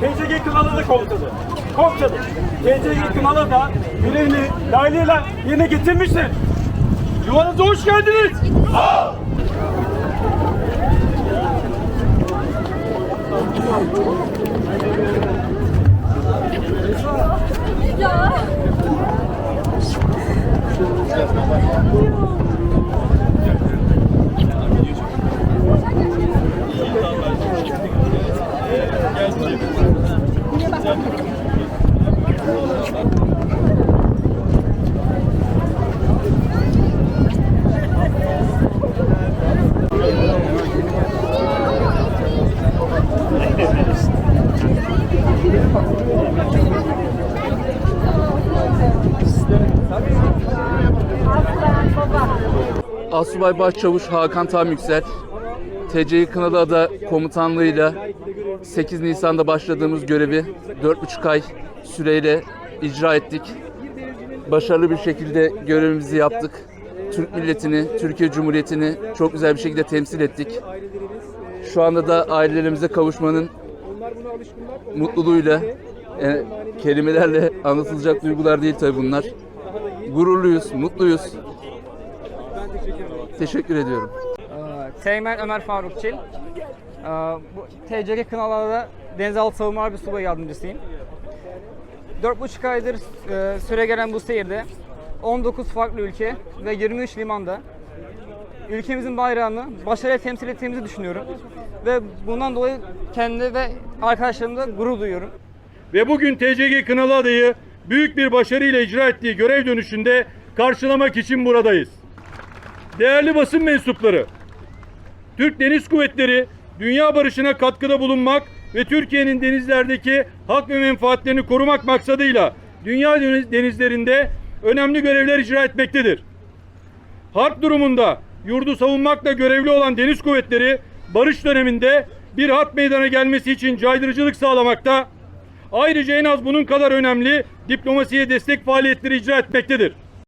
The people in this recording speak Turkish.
Kuvvetleri Komutanı. Komutanım, TC Kınalı da görevini layığıyla yerine getirmiştir. Yuvanıza hoş geldiniz. Asubay Başçavuş Hakan Tam Yüksel, TCİ Kınalıada komutanlığıyla 8 Nisan'da başladığımız görevi 4,5 ay süreyle icra ettik. Başarılı bir şekilde görevimizi yaptık. Türk milletini, Türkiye Cumhuriyeti'ni çok güzel bir şekilde temsil ettik. Şu anda da ailelerimize kavuşmanın mutluluğuyla, e, kelimelerle anlatılacak duygular değil tabii bunlar. Gururluyuz, mutluyuz. Teşekkür ediyorum. Teğmen Ömer Faruk Çil. Ee, Bu TCG Kınalı'da denizaltı savunma harbi subay yardımcısıyım. 4,5 aydır e, süre gelen bu seyirde 19 farklı ülke ve 23 limanda ülkemizin bayrağını başarıyla temsil ettiğimizi düşünüyorum. Ve bundan dolayı kendi ve arkadaşlarımla gurur duyuyorum. ve bugün TCG Kınalı adayı büyük bir başarıyla icra ettiği görev dönüşünde karşılamak için buradayız. Değerli basın mensupları, Türk Deniz Kuvvetleri dünya barışına katkıda bulunmak ve Türkiye'nin denizlerdeki hak ve menfaatlerini korumak maksadıyla dünya deniz- denizlerinde önemli görevler icra etmektedir. Harp durumunda yurdu savunmakla görevli olan deniz kuvvetleri barış döneminde bir harp meydana gelmesi için caydırıcılık sağlamakta, ayrıca en az bunun kadar önemli diplomasiye destek faaliyetleri icra etmektedir.